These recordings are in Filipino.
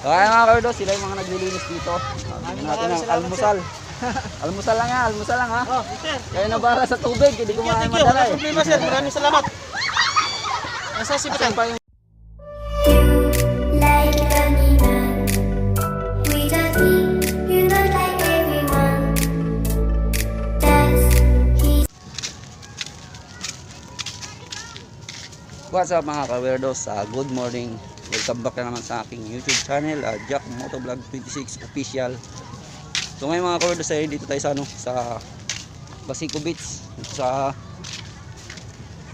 So ayan mga kardos, sila yung mga naglilinis dito. Bigyan natin ng almusal. almusal lang yan, almusal lang ha. Oh, sir. Kayo na para sa tubig, hindi ko Thank you, maaari thank you. madala Wala eh. problema, sir. Maraming salamat. Nasa si Asan Batang? pa yung like anyone. We don't need you look like everyone. Does he What's up mga ka-weirdos? Ah, good morning. Welcome back na naman sa aking YouTube channel, ah, Jack Motovlog 26 Official. So ngayon mga ka-weirdos ay dito tayo sa ano, sa Basico Beach, sa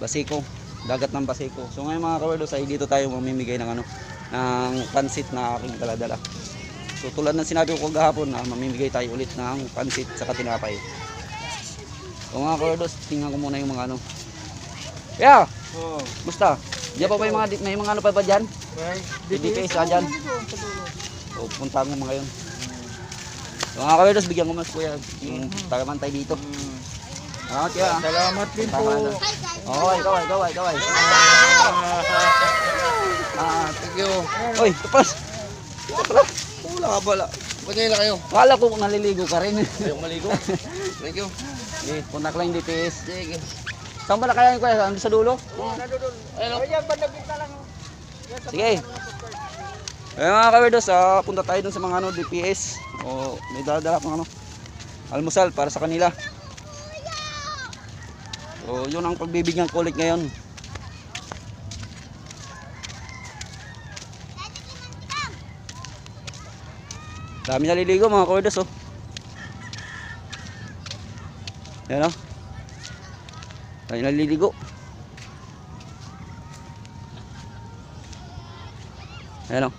Basico, dagat ng Basico. So ngayon mga ka-weirdos ay dito tayo mamimigay ng ano, ng pansit na aking daladala. So tulad ng sinabi ko kagahapon na mamimigay tayo ulit ng pansit sa katinapay. So mga ka-weirdos, tingnan ko muna yung mga ano. Yeah! Oh. Musta? Diyan pa ba yung mga, may mga ano pa ba dyan? Right. DPS ka dyan? O, punta mo mga yun. So, mga kawerdos, bigyan ko mas kuya. Yung tagaman tayo dito. Ah, kaya. Salamat din po. Tama na. Okay, kaway, kaway, kaway. Ah, Thank you. Oy. Ito pala. Wala ka pala. Pwede na kayo. Akala ko naliligo ka rin. Ayong maligo. Thank you. Punta ka lang yung DPS. Sige. Saan pala kaya yung kuya? Ano sa dulo? Ayun. Ayan, bandagin na lang. Sige. Eh mga kawerdos, ah, punta tayo dun sa mga ano, DPS. O may dadala pang ano, almusal para sa kanila. So yun ang pagbibigyan ko ulit ngayon. Dami naliligo mga kawerdos oh. Yan oh. Dami naliligo. Ayan o.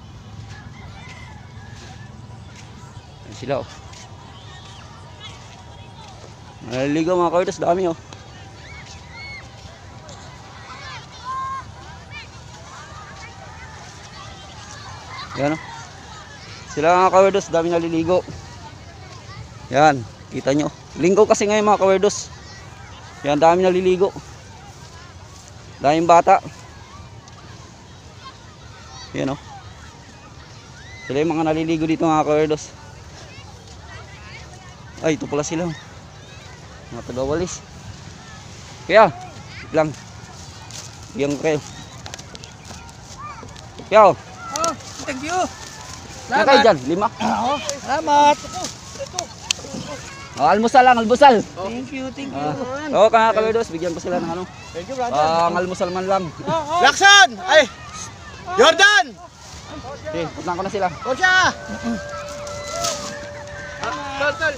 Ayan sila o. Naliligaw mga kawitas, dami o. Ayan o. Sila mga kawitas, dami naliligo. Yan, kita nyo. Linggo kasi ngayon mga kawitas. Yan, dami naliligo. Daming bata. Yan o. Sila yung mga naliligo dito mga kawerdos. Ay, ito pala sila. Mga tagawalis. Kaya, lang. Bigyan ko kayo. Kaya, oh. Oh, thank you. Ano kayo dyan? Lima? Oo. Salamat. Oh, almusal lang, almusal. Thank you, thank you. Ah. Oo, mga kawerdos, bigyan ko sila ng ano. Thank you, brother. Ah, ang almusal man lang. Lakson! Ay! Jordan! Okay, puntahan ko na sila. Kosya! Tol, tol.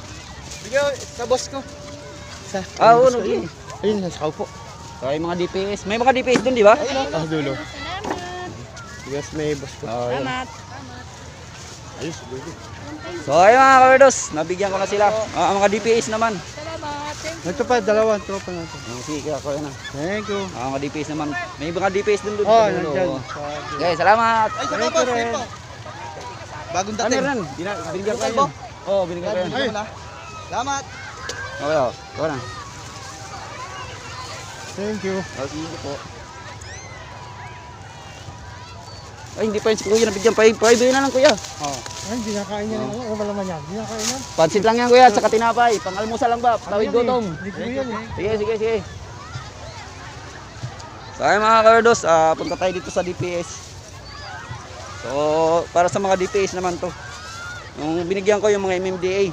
Bigyan sa boss ko. Sa, Ah, oo, nag Ayun, nasa kaupo. So, yung mga DPS. May mga DPS dun, di ba? Ah, dulo. Bigas may boss ko. Oh, yun. Ayos. So, ayun mga kawerdos, nabigyan ko na sila. Ah, ang mga DPS naman. Ito pa, dalawa, tropa natin. Oh, sige, kaya ko na. Thank you. Ah, mga DPS naman. May mga DPS dun dun. Oh, dulo. nandyan. Okay, salamat. Ay, salamat, Thank you rin. Bagong Ano dating. rin? Bina- Binigyan ko yun. Oo, oh, binigyan ko yun. Ay, Salamat. Okay, oh. Ikaw na. Thank you. Oh, sige po. Ay, hindi pa yun si kuya. Nabigyan pa yun. Pwede na lang kuya. Oh. Ay, hindi nakain niya. Ano ano ba naman yan? Hindi nakain yan. Pansit lang yan kuya. Sa katinapay. Pang-almusal lang ba? Tawid gutom. Hindi ko yan eh. Sige, sige, sige. So ayun mga kawerdos, ah, punta tayo dito sa DPS. So, para sa mga DPS naman to. Yung binigyan ko yung mga MMDA.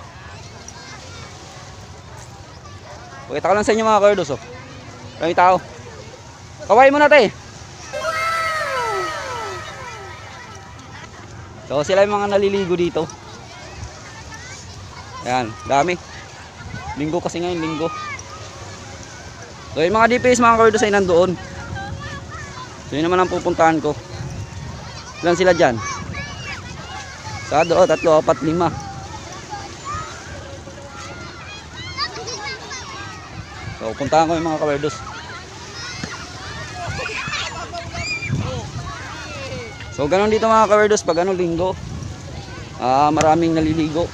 Pakita ko lang sa inyo mga kawerdos oh. Kami tao. Kaway mo natin. So sila yung mga naliligo dito. Ayan, dami. Linggo kasi ngayon, linggo. So yung mga DPS mga kawerdos ay nandoon. So yun naman ang pupuntahan ko. Ilan sila dyan? Sa do, tatlo, apat, lima. So puntahan ko yung mga kawerdos. So ganun dito mga kawerdos pag ano linggo. Ah, maraming naliligo.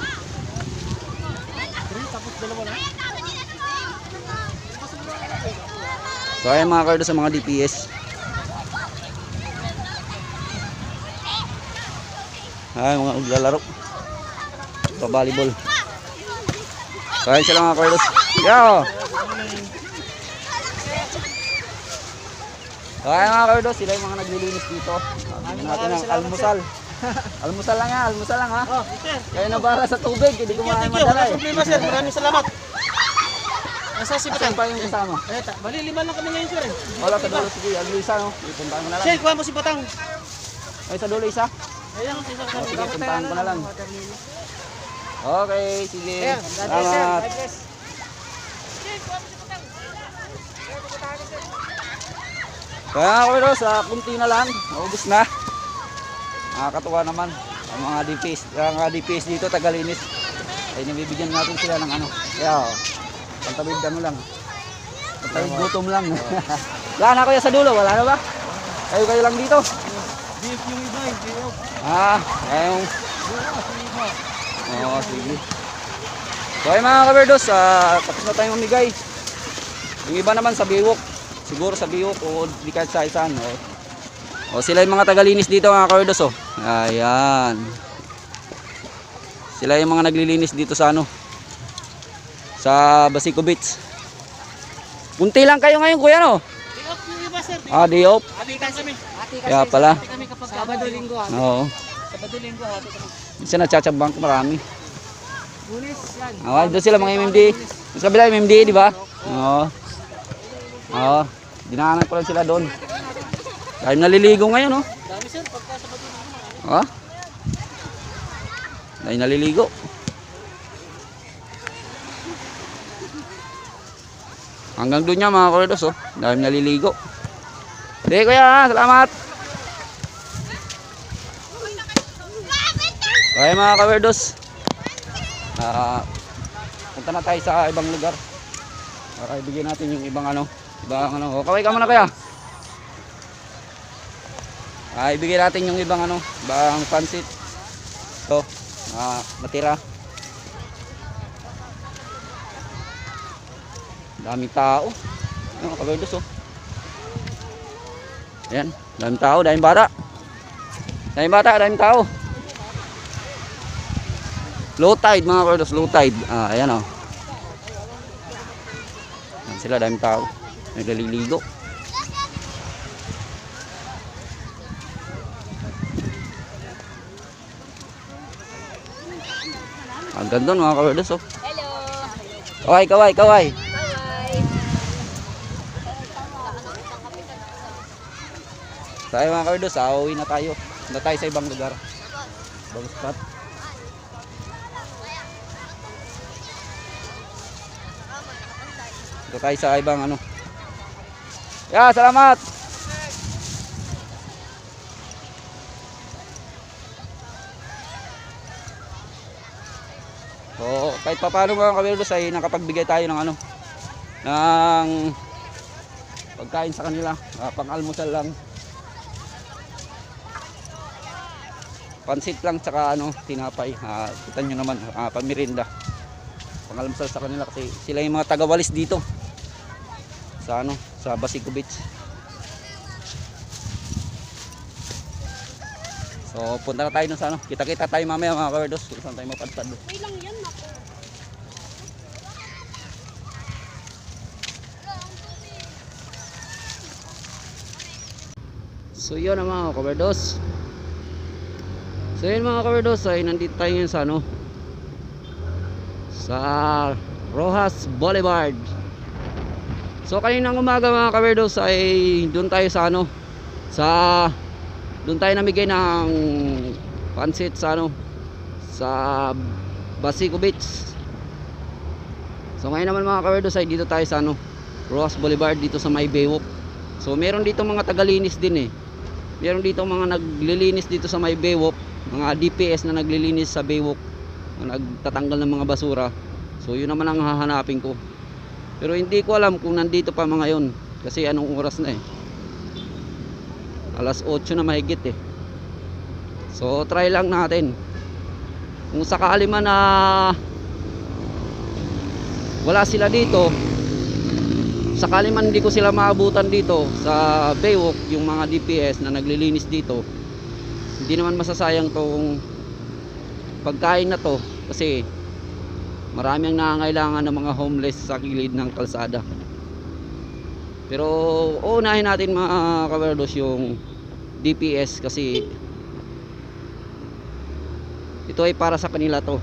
So ayan mga kawerdos sa mga DPS. Ay, mga naglalaro. Pa volleyball. So, ayun sila mga Carlos. Yo! So, ayun mga Carlos, sila yung mga naglilinis dito. Natin ng almusal. almusal lang ha, almusal lang ha. Oh, sir. Kayo na bahala sa tubig, hindi ko Thank you, maaari thank you. madala eh. sir. Maraming salamat. Nasa si Batang? pa yung kasama? Ay, ta- bali lima lang kami ngayon, sir. eh. Wala sa dulo, sige, ang isa no. Ipuntahan ko na lang. Sir, kuha mo si Batang. Ay, sa dulo isa. Ayan, isa Oh, sige, puntahan ko na lang. Okay, sige. Salamat. Kaya ako sa kunti na lang, maubos na. Nakakatuwa naman. Ang mga DPS, ang mga DPS dito, tagalinis. Ay nabibigyan natin sila ng ano. Kaya, oh, pantawid ano lang. Pantawid gutom lang. wala na kuya sa dulo, wala na ba? Kayo kayo lang dito. Beef yung iba, yung Ah, ayong. Oo, sige. So ay mga kaberdos, ah, tapos na tayong mamigay. Yung iba naman sa biwok. Siguro sa biwok o di kahit sa isan. O, o sila yung mga tagalinis dito mga kaberdos. Oh. Ayan. Sila yung mga naglilinis dito sa ano. Sa Basico Beach. Kunti lang kayo ngayon kuya no? Sir. Ah, day off. Kami. Ati Kaya pala. Kami kapag Sabado, linggo. Oo. Sabado, linggo. Ati kami. Minsan natsatsabank marami. Lunes, yan. Ah, doon sila mga MMD. Sa kabila MMD, di ba? Oo. Oo. Dinaanan ko lang sila doon. Dahil naliligo ngayon, no? Dami, sir. Pagka Sabado, linggo. Ha? Dahil naliligo. Hanggang doon niya mga kordos, oh. Dahil naliligo. Sige kuya, salamat. Okay mga kawerdos. Ah, punta na tayo sa ibang lugar. Para ibigay natin yung ibang ano, ibang ano. O, kaway ka muna kaya. Ah, ibigay natin yung ibang ano, ibang pansit. Ito, ah, natira. Daming tao. Ano, kawerdos oh. Ayan, daming tao, daming bata. Daming bata, daming tao. Low tide mga kawerdos, low tide. Ah, ayan oh. Ayan sila, daming tao. Nagliligo. Ganda mga kawerdos oh. Hello. Kaway, kaway, kaway. Tayo mga kawerdos, ah, uwi na tayo. Na tayo sa ibang lugar. Ibang spot. Ito tayo sa ibang ano. Yeah, salamat. So, kahit pa paano mga kawerdos ay nakapagbigay tayo ng ano ng pagkain sa kanila, ah, pang-almusal lang. Pansit lang tsaka ano, tinapay. Ah, kita nyo naman, ah, pamirinda. Pang-almusal sa kanila kasi sila yung mga tagawalis dito. Sa ano, sa Basico Beach. So, punta na tayo dun sa ano. Kita-kita tayo mamaya mga kawerdos. Kung saan tayo mapadpad. doon. Lang yan, ako. So yun ang mga kawerdos So yun mga kawerdos ay nandito tayo ngayon sa ano? Sa Rojas Boulevard. So kaninang umaga mga kawerdos ay doon tayo sa ano? Sa doon tayo namigay ng pansit sa ano? Sa Basico Beach. So ngayon naman mga kawerdos ay dito tayo sa ano? Rojas Boulevard dito sa May Baywalk. So meron dito mga tagalinis din eh Meron dito mga naglilinis dito sa may Baywalk, mga DPS na naglilinis sa Baywalk, na nagtatanggal ng mga basura. So yun naman ang hahanapin ko. Pero hindi ko alam kung nandito pa mga yon kasi anong oras na eh. Alas 8 na mahigit eh. So try lang natin. Kung sakali man na wala sila dito, sakali man hindi ko sila maabutan dito sa Baywalk yung mga DPS na naglilinis dito hindi naman masasayang tong pagkain na to kasi marami ang nangangailangan ng mga homeless sa kilid ng kalsada. Pero uunahin natin mga kawerdos yung DPS kasi ito ay para sa kanila to.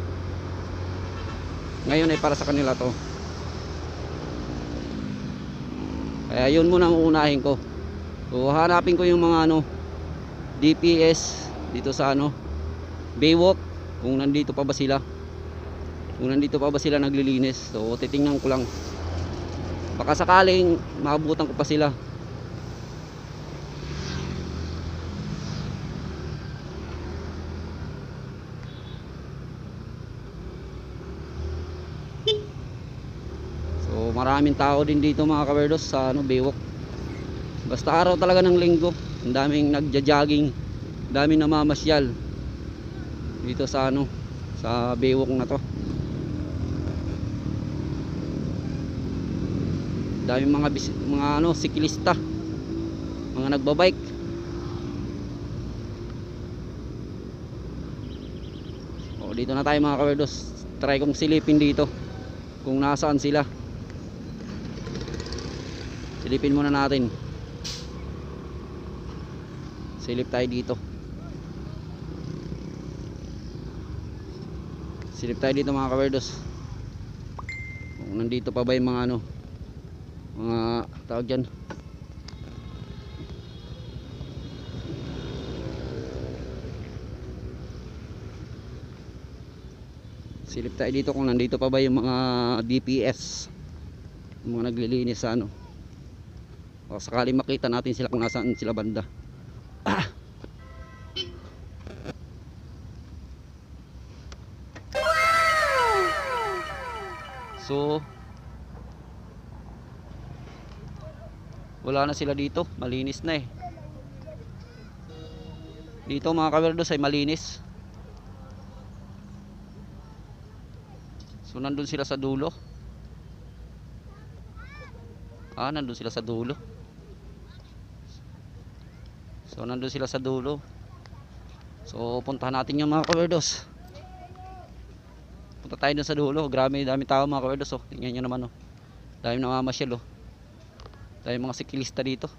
Ngayon ay para sa kanila to kaya yun muna ang uunahin ko. So hanapin ko yung mga ano DPS dito sa ano Baywalk kung nandito pa ba sila. Kung nandito pa ba sila naglilinis. So titingnan ko lang. Baka sakaling maabutan ko pa sila so maraming tao din dito mga kawerdos sa ano Baywalk. Basta araw talaga ng linggo ang daming nagja-jogging daming namamasyal dito sa ano sa Baywalk na to. Daming mga mga ano siklista mga nagbabike. O dito na tayo mga kawerdos. Try kong silipin dito kung nasaan sila silipin muna natin. Silip tayo dito. Silip tayo dito mga kawerdos kung nandito pa ba yung mga ano mga tawag dyan. Silip tayo dito kung nandito pa ba yung mga DPS yung mga naglilinis sa ano o sakali makita natin sila kung nasaan sila banda. Ah. so wala na sila dito. Malinis na eh. Dito mga kawerdos ay malinis. So nandun sila sa dulo. Ah nandun sila sa dulo so nandun sila sa dulo. So puntahan natin yung mga kawerdos. Punta tayo dun sa dulo. Grabe dami tao mga kawerdos oh. Tingnan nyo naman oh. Dami namamasyal oh. Tayo mga siklista dito.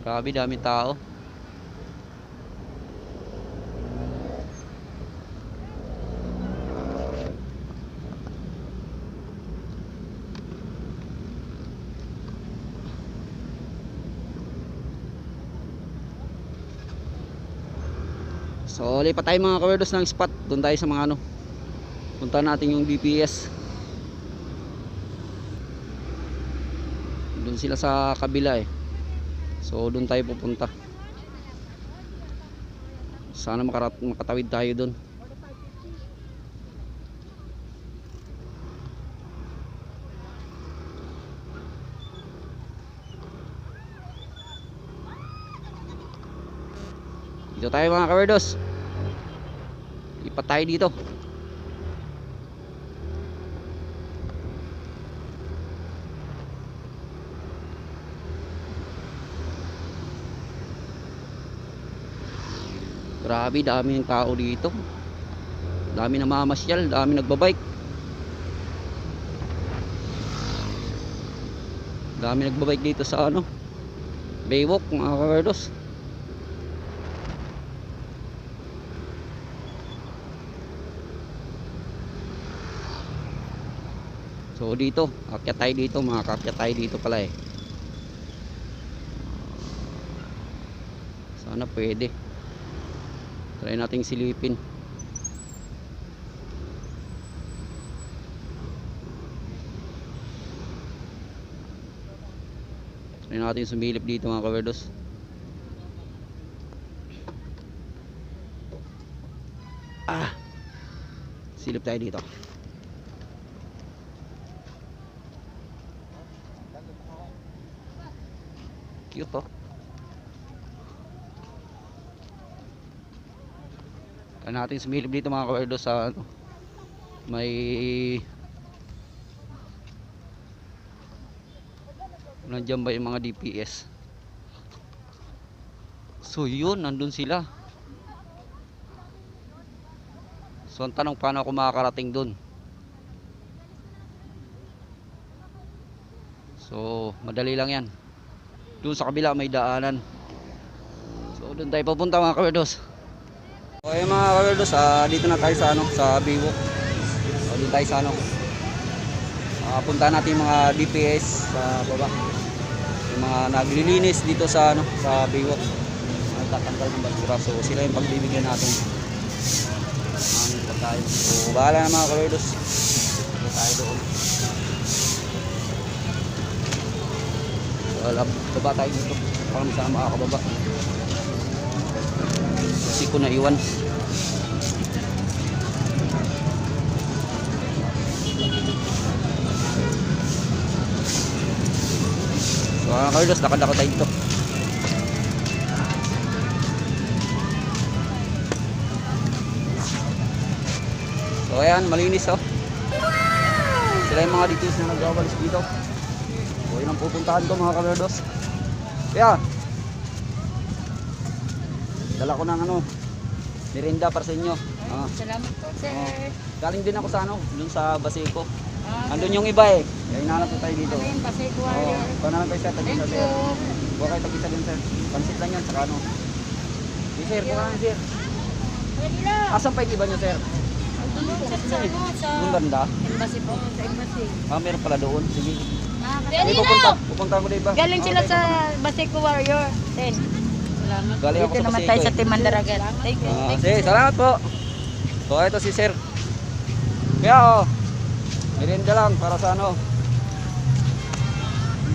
Grabe dami tao So, lipat tayo mga kawerdos ng spot. Doon tayo sa mga ano. Punta natin yung DPS. Doon sila sa kabila eh. So, doon tayo pupunta. Sana makarat makatawid tayo doon. Tayo mga kawerdos. Lipat tayo dito. Grabe, dami ng tao dito. Dami namamasyal, dami nagbabike. Dami nagbabike dito sa ano. Baywalk mga kawerdos. So dito, akyat tayo dito, mga kakyat tayo dito pala eh. Sana pwede. Try nating silipin. Try natin sumilip dito mga kawerdos. Ah! Silip tayo dito. Cute oh. Kaya natin sumilip dito mga kawerdo sa ano, may Nandiyan ba yung mga DPS? So yun, nandun sila. So ang tanong paano ako makakarating dun? So madali lang yan. Doon sa kabila may daanan. So doon tayo papunta mga kawerdos. Ayun mga kawerdos, ah, dito na tayo sa ano, sa Biwok. So doon tayo sa ano. Ah, puntahan natin mga DPS sa baba. Yung mga naglilinis dito sa ano, sa Biwok. Nagtatanggal ng basura. So sila yung pagbibigyan natin ang pagkain. So bahala na mga kawerdos. Lab- baba tayo dito. Parang sana makakababa. Kasi ko naiwan. So mga Carlos, lakad-lakad tayo dito. So ayan, malinis oh. Sila yung mga details na nagwawalis dito. Yun ang pupuntahan ko mga Carlos. Kaya, dala ko ng ano, merinda para sa inyo. Ah, Salamat po, sir. oh. Galing din ako sa ano, dun sa Baseco. Ah, Andun yung iba eh. Kaya hinahanap ko tayo dito. Ayun, Pasay Oo, Warrior. oh, na lang tayo sir, Thank tagisa you. sir. Buka kayo tagisa din sir. Pansit lang yan, saka ano. Di sir, buka lang sir. Pwede lang. Asan pa yung iba nyo sir? Doon sa ano, sa Yung banda? embassy po, sa embassy. Ah, meron pala doon. Sige. Ah, Ay, Pwede pupunta. Lang. Pupunta mo na iba. Galing sila Okay. sa Baseco Warrior. Ten. Salamat. Galing ako Dito sa naman Baseco tayo sa Timandaragat. Thank you. Ah, Thank sige, you. salamat po. So, ito si sir. Kaya oh. Merienda lang para sa ano.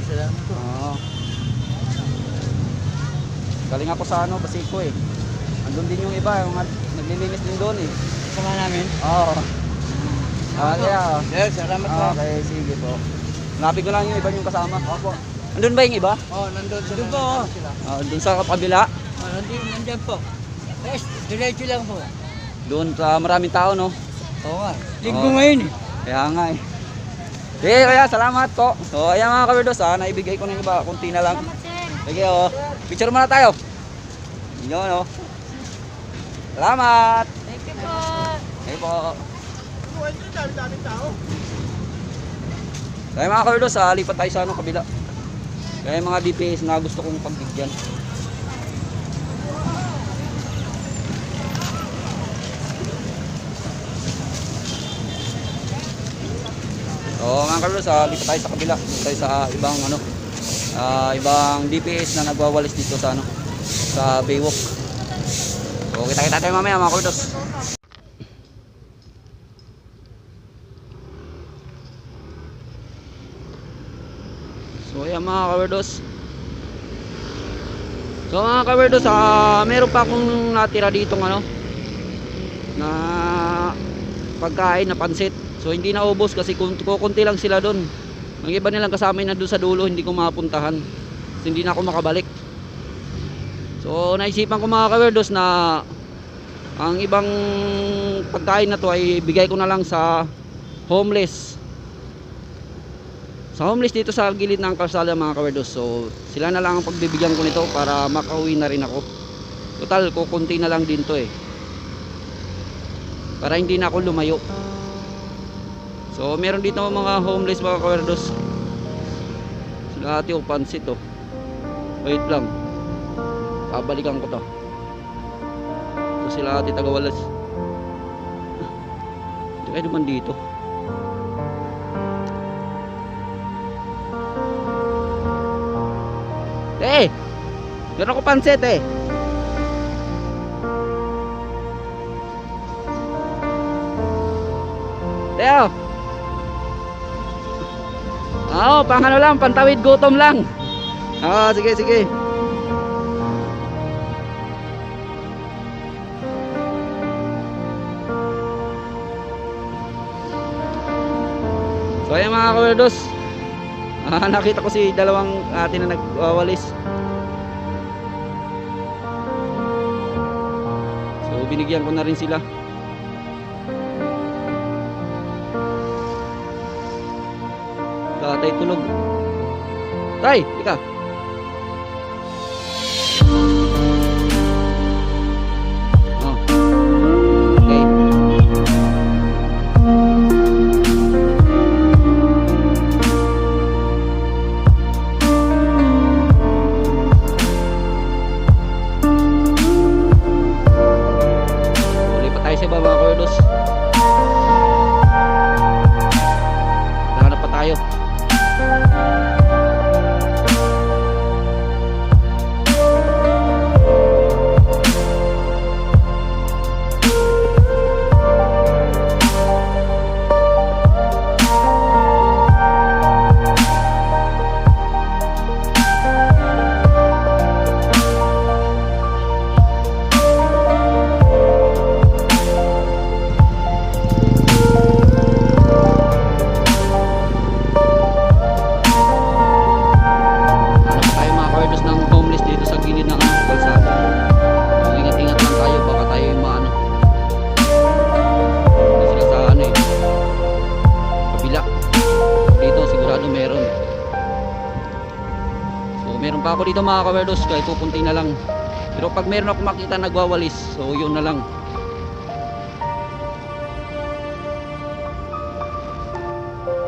Salamat po. Oo. Galing ako sa ano, Basico eh. Andun din yung iba, yung mga naglilinis din doon eh. Kasama namin. Oo. Ah, kaya oh. Yes, salamat po. Okay, sige po. Hanapin ko lang yung iba yung kasama. Opo. Andun ba yung iba? Oh, nandun sila. Doon po. Oh. Ah, doon sa kabila. Oh, nandun, nandyan po. Yes, diretso lang po. Doon sa maraming tao, no? Oo nga. Linggo ngayon eh. Kaya nga eh. Sige, kaya salamat po. So, ayan mga kawerdos ha, naibigay ko ng iba, kunti na lang. Salamat, sir. Sige, oh. Picture muna tayo. Yun, oh. Salamat. Thank you po. Sige po. Kaya mga kawerdos ha, lipat tayo sa ano, kabila. Kaya mga DPS na gusto kong pagbigyan. So mga kawerdos ha, lipat tayo sa kabila. Lipat tayo sa ibang ano, ah, ibang DPS na nagwawalis dito sa ano, sa Baywalk. So kita-kita tayo mamaya mga kawerdos. Mga kawerdos. So mga kawerdos ah, meron pa akong natira dito ano na pagkain na pansit. So hindi na ubos kasi kun- kukunti lang sila doon Ang iba nilang kasama na doon sa dulo hindi ko mapuntahan. Kasi hindi na ako makabalik. So naisipan ko mga kawerdos na ang ibang pagkain na to ay bigay ko na lang sa homeless sa homeless dito sa gilid ng kalsada mga kawerdos so sila na lang ang pagbibigyan ko nito para makauwi na rin ako. Total kukunti na lang din to eh. Para hindi na ako lumayo. So meron dito mga homeless mga kawerdos. Sila ate o pansit oh. Wait lang. Babalikan ko to. Ito sila ate tagawalas. Hindi kayo naman dito meron ko pansit eh. Teo. Oo, pang ano lang, pantawid gutom lang. Oo, sige, sige. So ayan mga kawerdos Ah, nakita ko si dalawang ate na nagwawalis. So binigyan ko na rin sila. Tatay tulog. Tay, ika. Pa ako dito mga kawerdos kahit pupunti na lang. Pero pag meron ako makita nagwawalis, so yun na lang.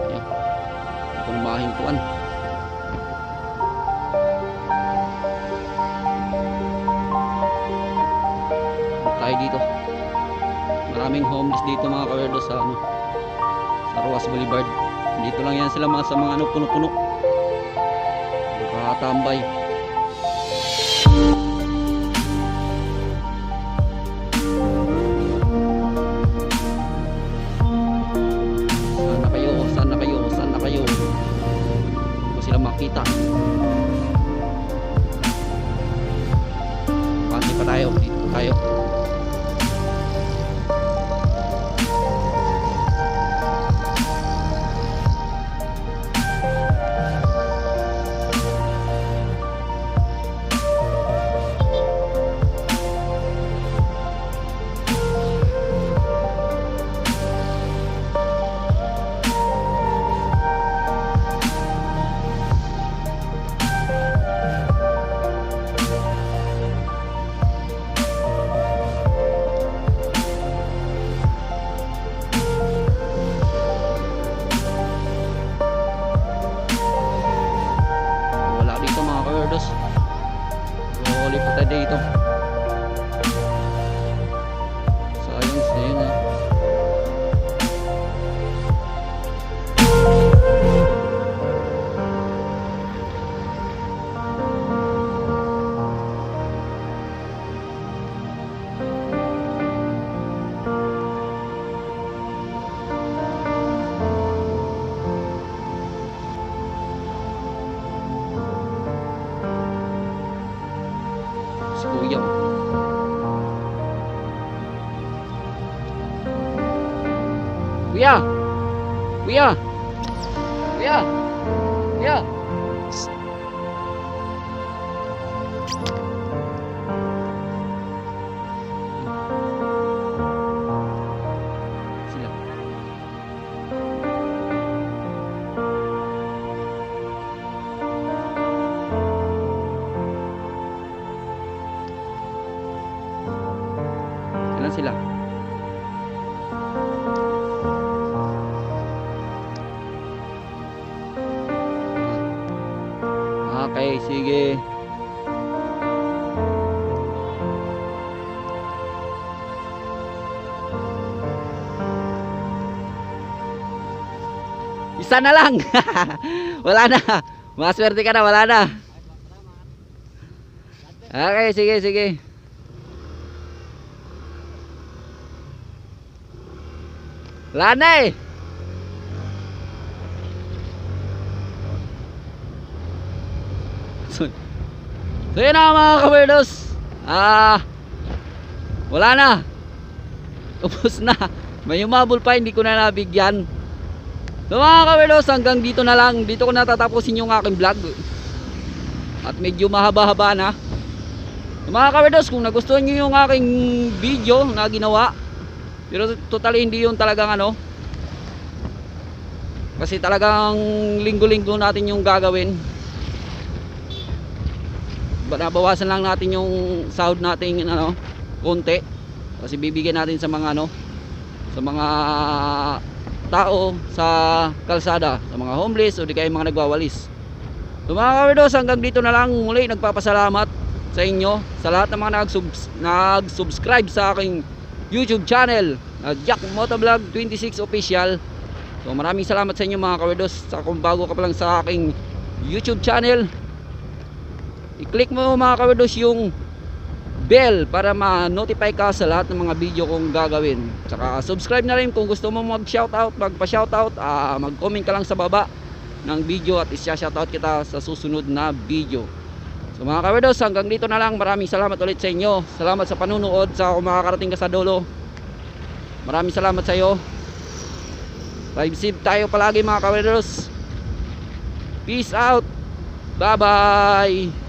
Yan. Ito ng mga hintuan. tayo dito maraming homeless dito mga kawerdos sa ano sa Ruas Boulevard dito lang yan sila mga sa mga ano puno-puno nakatambay sana kayo sana kayo sana kayo. Hindi sila makita. Pati pa tayo dito tayo lipat tayo dito Isa na lang. wala na. Maswerte ka na, wala na. Okay, sige, sige. Wala na eh. So, so yun na mga kawerdos. Ah, wala na. Ubus na. May umabol pa, hindi ko na nabigyan. So mga kawerdos, hanggang dito na lang. Dito ko natatapusin yung aking vlog. At medyo mahaba-haba na. So, mga kawerdos, kung nagustuhan nyo yung aking video na ginawa, pero totally hindi yun talagang ano. Kasi talagang linggo-linggo natin yung gagawin. nabawasan lang natin yung sahod natin ano, konti. Kasi bibigyan natin sa mga ano, sa mga tao sa kalsada, sa mga homeless o di kaya mga nagwawalis. So mga kawerdos, hanggang dito na lang muli nagpapasalamat sa inyo, sa lahat ng mga nag-subs- nag-subscribe sa aking YouTube channel na Jack Motovlog 26 Official. So maraming salamat sa inyo mga kawerdos. Sa kung bago ka pa lang sa aking YouTube channel, i-click mo mga kawerdos yung bell para ma-notify ka sa lahat ng mga video kong gagawin. Tsaka subscribe na rin kung gusto mo mag-shoutout, magpa-shoutout, ah, mag-comment ka lang sa baba ng video at isya-shoutout kita sa susunod na video. So mga kawerdos, hanggang dito na lang. Maraming salamat ulit sa inyo. Salamat sa panunood sa kung makakarating ka sa dulo. Maraming salamat sa iyo. Drive safe tayo palagi mga kawerdos. Peace out. Bye bye.